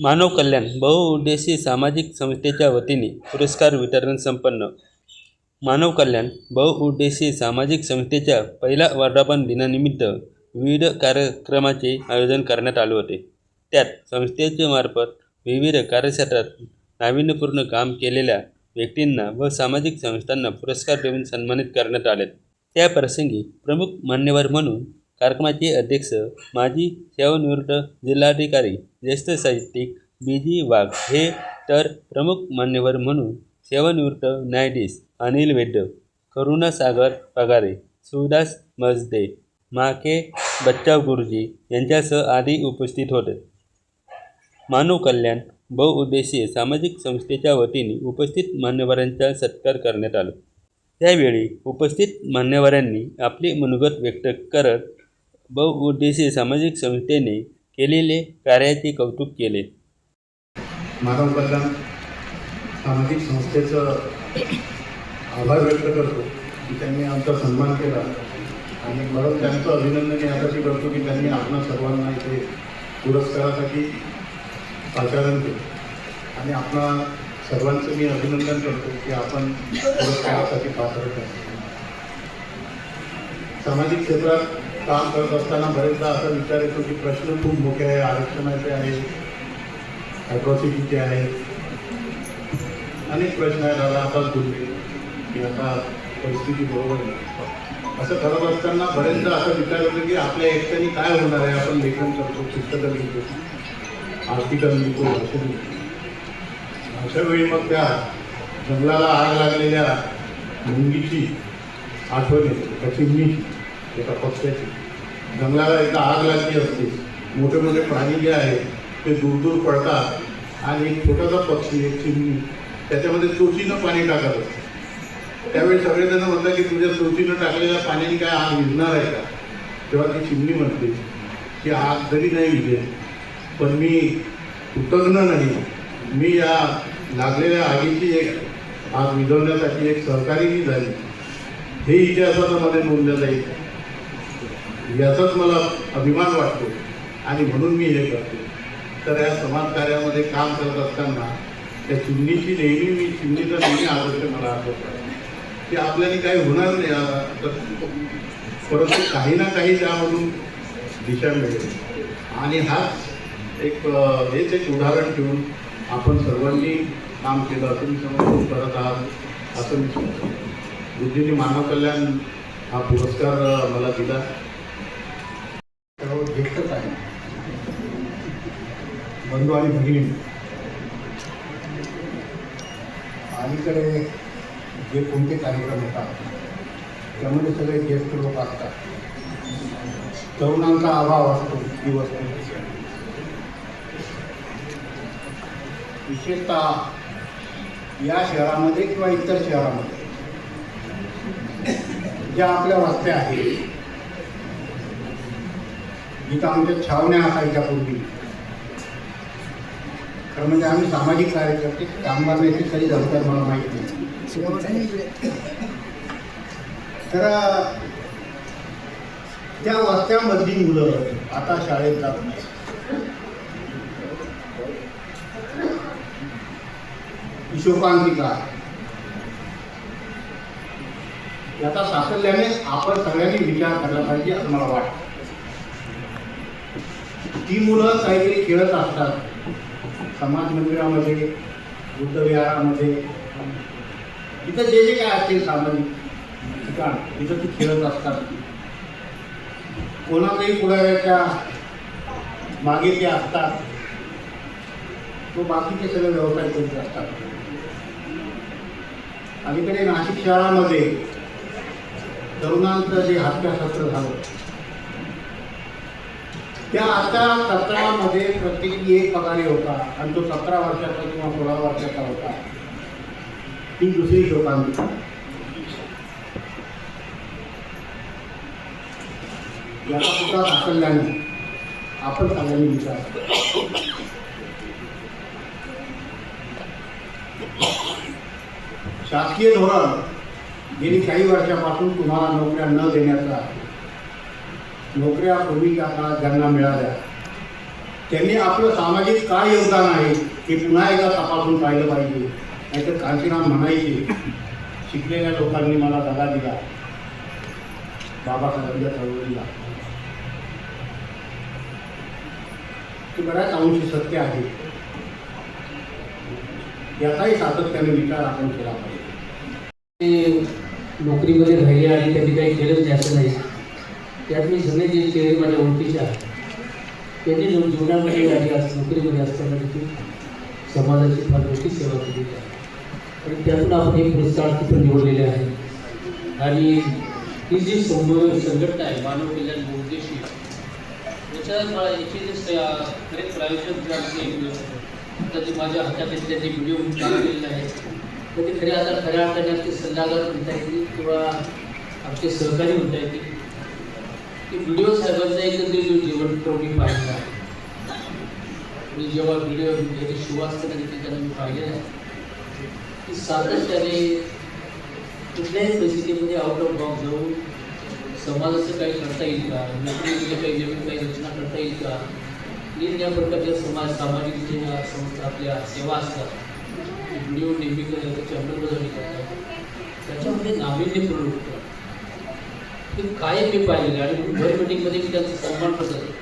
मानव कल्याण बहुउद्देशीय सामाजिक संस्थेच्या वतीने पुरस्कार वितरण संपन्न. मानव कल्याण बहुउद्देशीय सामाजिक संस्थेच्या पहिल्या वर्धापन दिनानिमित्त विविध कार्यक्रमाचे आयोजन करण्यात आले होते. त्यात संस्थेच्या मार्फत विविध कार्यक्षेत्रात नाविन्यपूर्ण काम केलेल्या व्यक्तींना व सामाजिक संस्थांना पुरस्कार देऊन सन्मानित करण्यात आले. त्या प्रसंगी प्रमुख मान्यवर म्हणून कार्यक्रमाचे अध्यक्ष माजी सेवानिवृत्त जिल्हाधिकारी ज्येष्ठ साहित्यिक बी जी वाघ हे तर प्रमुख मान्यवर म्हणून सेवानिवृत्त न्यायाधीश अनिल वैद्य करुणा सागर पगारे सुदास मजदे माके बच्चाव गुरुजी यांच्यासह आदी उपस्थित होते. मानव कल्याण बहुउद्देशीय सामाजिक संस्थेच्या वतीने उपस्थित मान्यवरांचा सत्कार करण्यात आला. त्यावेळी उपस्थित मान्यवरांनी आपली मनोगत व्यक्त करत बहुउद्देशीय सामाजिक संस्थेने केलेले कार्याचे कौतुक केले. मानव कल्याण सामाजिक संस्थेचं आभार व्यक्त करतो की त्यांनी आमचा सन्मान केला. आणि म्हणून त्यांचं अभिनंदन यासाठी करतो की त्यांनी आपणा सर्वांना इथे पुरस्कारासाठी पाचारण केलं. आणि आपणा सर्वांचं मी अभिनंदन करतो की आपण पुरस्कारासाठी पात्र करतो सामाजिक क्षेत्रात काम करत असताना बरेचदा असा विचार येतो की प्रश्न खूप मोठे आहे आरक्षणाचे आहे ॲट्रॉसिटीचे आहेत अनेक प्रश्न आहेत. दादा आता बोलले की आता परिस्थिती बरोबर नाही. असं करत असताना बरेचदा असं विचार होतो की आपल्या एकट्याने काय होणार आहे? आपण लेखन करतो पुस्तकं लिहितो आर्टिकल लिहितो भाषण लिहितो अशा वेळी मग त्या जंगलाला आग लागलेल्या मुंगीची आठवण येते. त्या चिमणीची एका पक्ष्याची जंगलाला एकदा आग लागली असते. मोठे मोठे प्राणी जे आहेत ते दूर दूर पडतात. आणि एक छोटासा पक्षी एक चिमणी त्याच्यामध्ये चोचीनं पाणी टाकत असते. त्यावेळी सगळेजण म्हणतात की तुझ्या चोचीनं टाकलेल्या पाण्याने काय आग विझणार आहे का? तेव्हा ती चिमणी म्हणते की आग जरी नाही विझेल पण मी कृतज्ञ नाही. मी या लागलेल्या आगीची एक आग विझवण्यासाठी एक सहकारीही झाली. हे इतिहासामध्ये नोंदलं जाईल. याचाच मला अभिमान वाटतो. आणि म्हणून मी हे करतो. तर या समाजकार्यामध्ये काम करत असताना त्या चिमणीची नेहमी मी चिमणीचा नेहमी आदर्श मला आठवतो. की आपल्याला काही होणार नाही. तर परंतु काही ना काही त्यामधून दिशा मिळेल. आणि हाच एक हेच एक उदाहरण ठेवून आपण सर्वांनी काम केलं असं मी समजून करत आहात असं मी समजतो. बुद्धीने मानव कल्याण हा पुरस्कार मला दिला. बंधू आणि भगिनी. अलीकडे जे कोणते कार्यक्रम होतात त्यामध्ये सगळे ज्येष्ठ लोक असतात. तरुणांचा अभाव असतो दिवस विशेषतः या शहरामध्ये किंवा इतर शहरामध्ये ज्या आपल्या वस्त्या आहेत जिथं आमच्या छावण्या असायच्या पूर्वी खरं म्हणजे आम्ही सामाजिक कार्यकर्ते कामगार नेते कधी जमतात मला माहिती नाही. तर त्या वस्त्यामधली मुलं आता शाळेत जात नाही शोकांतिका याचा साकल्याने आपण सगळ्यांनी विचार करायला पाहिजे असं मला वाटतं. ती मुलं काहीतरी खेळत असतात. समाज मंदिरामध्ये बुद्धविहारामध्ये इथं जे जे काय असतील सामाजिक ठिकाण तिथं ती खेळत असतात. कोणाच्याही पुढाऱ्याच्या मागे ते असतात. तो बाकीचे सगळे व्यवसाय करीत असतात. अलीकडे नाशिक शहरामध्ये तरुणांचं जे हत्यासत्र झालं त्या आता सतरामध्ये प्रत्येकी एक पगारी होता आणि तो सतरा वर्षाचा किंवा सोळा वर्षाचा होता. ती दुसरी लोकांची याचा सुद्धा साकल्याने आपण सगळ्यांनी विचार शासकीय धोरण गेली काही वर्षापासून तुम्हाला नोकऱ्या न देण्याचा नोकऱ्या पूर्वीच्या काळात ज्यांना मिळाल्या त्यांनी आपलं सामाजिक काय योगदान आहे हे पुन्हा एकदा तपासून पाहिलं पाहिजे. नाहीतर कांशीराम म्हणायचे शिकलेल्या लोकांनी मला दगा दिला. बाबासाहेबांच्या चळवळीला. ते बऱ्याच अंशी सत्य आहे. याचाही सातत्याने विचार आपण केला पाहिजे. नोकरीमध्ये राहिले आणि त्यांनी काही केलंच जास्त नाही. त्यात मी सगळे जे चेहरे माझ्या ओळखीचे आहेत त्यांनी जीवनामध्ये आधी असं नोकरीमध्ये असताना देखील समाजाची फार मोठी सेवा केलेली आहे आणि त्यातून आपण हे पुरस्कार निवडलेले आहे आणि ही? जी संघटना आहे मानव कल्याण याच्यात मला याची जे जे माझ्या हातात त्यांनी व्हिडिओ काढलेले आहेत तर ते आता खऱ्या अर्थाने आमचे सल्लागार म्हणता येतील किंवा आमचे सहकारी म्हणता येतील की व्हिडिओ साहेबांचा एकंदरीत जो जीवन तो मी पाहिला मी जेव्हा व्हिडिओ याची सुवासना देखील त्यांना मी पाहिलेला आहे की सातत्याने कुठल्याही परिस्थितीमध्ये आउट ऑफ़ बॉक्स जाऊन समाजाचं काही करता येईल का नोकरीमध्ये काही नवीन काही रचना करता येईल का निरनिराळ्या प्रकारच्या समाज सामाजिक ज्या संस्था आपल्या सेवा असतात व्हिडिओ नेहमी कर- त्याची अंमलबजावणी करतात त्याच्यामध्ये नाविन्यपूर्ण होतं ते कायम मी पाहिलेले आणि भर मिटिंगमध्ये मी त्यांचा सन्मान करत असतो.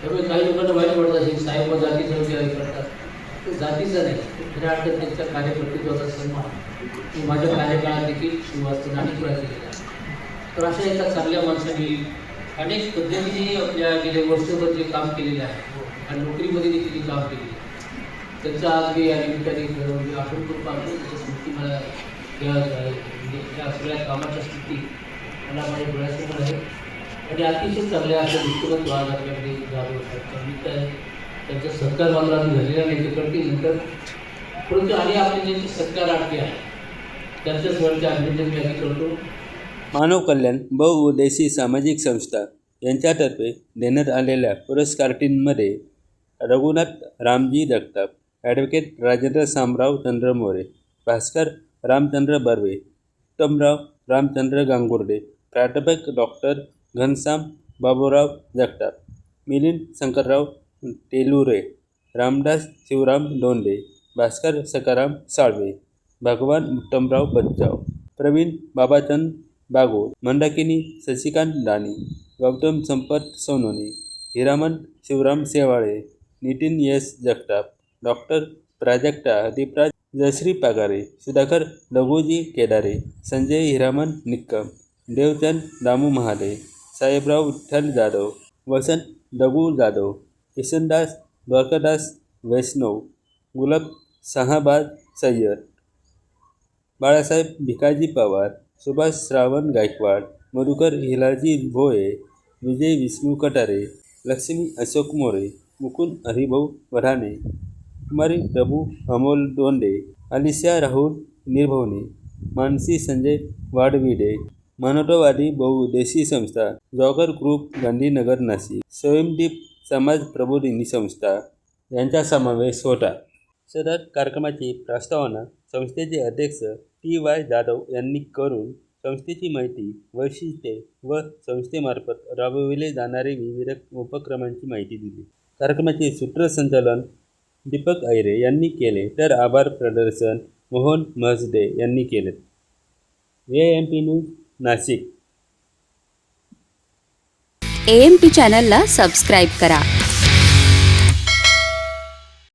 त्यामुळे काही लोकांना वाईट वाटत असेल साहेब जातीचं वगैरे करतात. तो जातीचा नाही खऱ्या अर्थात त्यांच्या कार्यकर्तृत्वाचा सन्मान. मी माझ्या कार्यकाळात देखील सुवासना अनेक वेळा केलेला तर अशा एका चांगल्या माणसाने अनेक पद्धतीने आपल्या गेल्या वर्षभर जे काम केलेले आहे आणि नोकरीमध्ये देखील काम केलेलं आहे त्यांचा आज मी या निमित्ताने म्हणजे आठवण करून पाहतो. त्याच्या स्मृती मला म्हणजे या सगळ्या कामाच्या स्थिती झालेला नाही ते नंतर परंतु आणि ज्यांचे आटले आहे अभिनंदन करतो मानव कल्याण, बहुउद्देशीय सामाजिक संस्था यांच्यातर्फे देण्यात आलेल्या पुरस्कारांमध्ये रघुनाथ रामजी जगताप ॲडव्होकेट राजेंद्र सामराव चंद्र मोरे भास्कर रामचंद्र बर्वे, उत्तमराव रामचंद्र गांगुर्डे प्राध्यापक डॉक्टर घनश्याम बाबूराव जगताप मिलिंद शंकरराव तेलुरे रामदास शिवराम दोंडे भास्कर सकाराम साळवे भगवान उत्तमराव बच्चाव प्रवीण बाबाचंद बागो मंदाकिनी शशिकांत दानी गौतम संपत सोनोने हिरामन शिवराम सेवाळे नितीन यश जगताप डॉक्टर प्राजक्ता दीपराज जयश्री पागारे सुधाकर लघुजी केदारे संजय हिरामन निक्कम देवचंद दामू महाले साहेबराव विठ्ठल जाधव वसंत दगू जाधव किशनदास द्वारकादास वैष्णव गुलाब शहाबाज सय्यद बाळासाहेब भिकाजी पवार सुभाष श्रावण गायकवाड मधुकर हिलाजी भोये विजय विष्णू कटारे लक्ष्मी अशोक मोरे मुकुंद हरिभाऊ वढाणे कुमारी प्रभू अमोल दोंडे अलिशा राहुल निर्भवणे मानसी संजय वाडविडे मानवतावादी बहुउद्देशीय संस्था जॉगर ग्रुप गांधीनगर नाशिक. स्वयंदीप समाज प्रबोधिनी संस्था यांचा समावेश होता. सदर कार्यक्रमाची प्रस्तावना संस्थेचे अध्यक्ष टी वाय जाधव यांनी करून संस्थेची माहिती वैशिष्ट्ये व संस्थेमार्फत राबविले जाणारे विविध उपक्रमांची माहिती दिली. कार्यक्रमाचे सूत्रसंचालन दीपक ऐरे यांनी केले तर आभार प्रदर्शन मोहन मजदे यांनी केले. A M P news Nashik. A M P चॅनलला सबस्क्राईब करा.